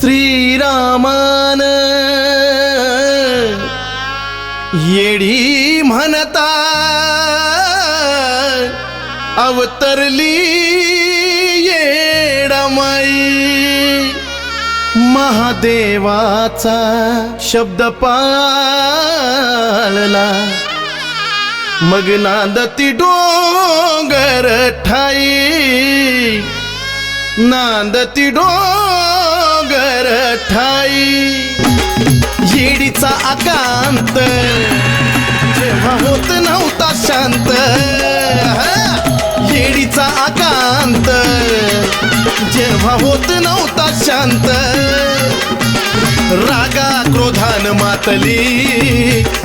श्रीरामान. येडी म्हणता अवतरली येडमाई. महादेवाचा शब्द पाळला. मग नांदती डोंगर ठाई. नांदती डोंगर ठाई. येडीचा आकांत. जेव्हा होत नव्हता शांत. येडीचा आकांत. जेव्हा होत नव्हता शांत. रागा क्रोधान मातली.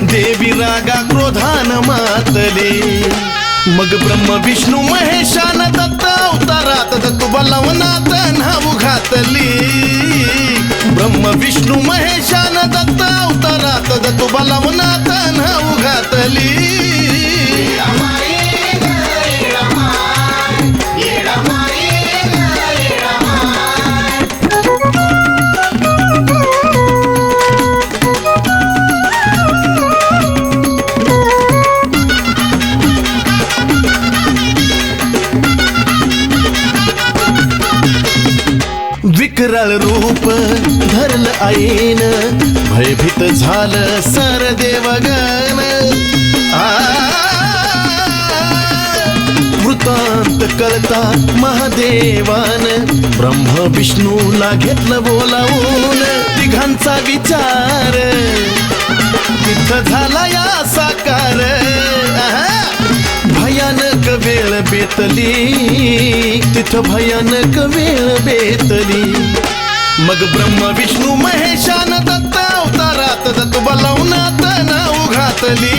देवी रागा क्रोधान मातली. मग ब्रह्म विष्णू महेशान दत्त अवतारात दत्तू बलवनात नाव घातली ब्रह्म विष्णू महेशान दत्त अवतारात दत्तू विकराळ रूप धरलं आईन. भयभीत झालं सर देवगण. वृतांत कळता महादेवान. ब्रह्म विष्णूला घेतलं बोलावून. तिघांचा विचार. तिथं झाला या साकार. भयानक वेळ बेतली. तिथं भयानक वेळ बेतली. मग ब्रह्म विष्णू महेशान दत्त अवतारात दत्त बलवनात नाव घातली.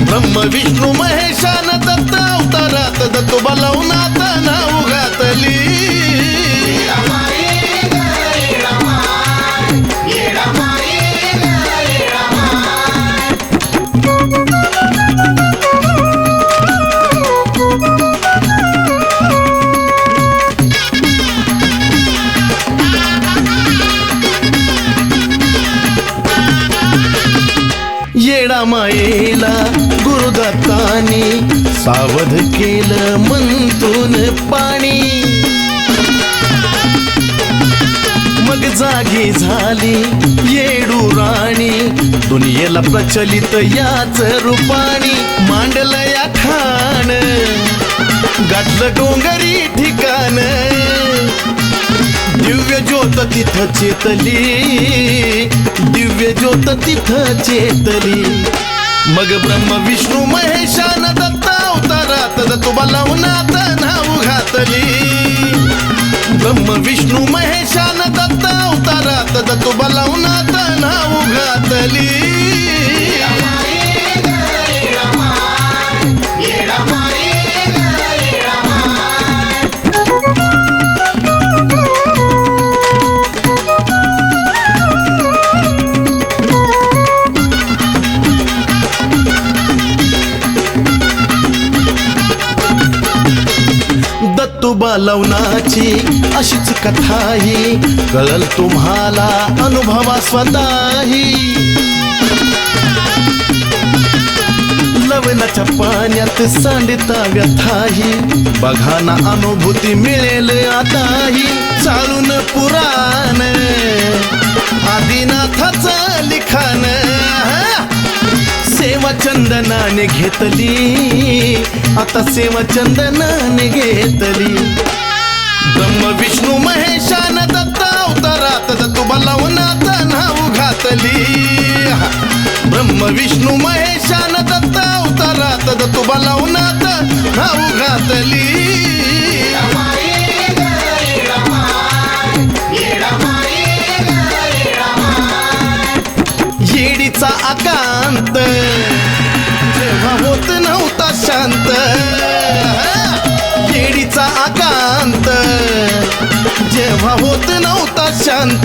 ब्रह्म विष्णू महेशान दत्त अवतारात दत्त बलवनात येडा मायेला गुरुदत्तानी सावध केलं मंतून पाणी. मग जागी झाली येडू राणी दुनियेला प्रचलित याच रूपाणी. मांडलं या खाण गाठलं डोंगरी ठिकाण. दिव्य ज्योत तिथं चेतली ज्योत तिथं चेतली. मग ब्रह्म विष्णू महेशान दत्ता अवतारात दत्त बलवनात नाव घातली. ब्रह्म विष्णू महेशान दत्त अवतारात दत्त बलवनात नाव घातली. दत्तू बालवनाची अशीच कथाही कळल तुम्हाला अनुभवा स्वतःही. लवणाच्या पाण्यात सांडता व्यथाही बघा ना अनुभूती मिळेल आताही. चालून पुराण आदिनाथाचा लिखाण. सेवा चंदनाने घेतली. आता सेवा चंदनाने घेतली. ब्रह्म विष्णू महेशान दत्त अवतारात तुम्हाला बलवनात नाव घातली. ब्रह्म विष्णू महेशान दत्त अवतारात तुम्हाला बलवनात नाव घातली. जेव्हा होत नव्हता शांत.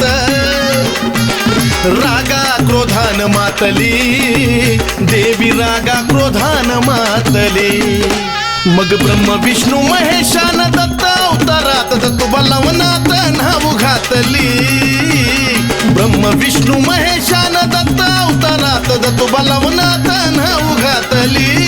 रागा क्रोधान मातली. देवी रागा क्रोधान मातली. मग ब्रह्म विष्णू महेशान दत्त अवतारात दत्त बलवनात नाव घातली. ब्रह्म विष्णू महेशान दत्त अवतारात दत्त बलवनाथ घातली.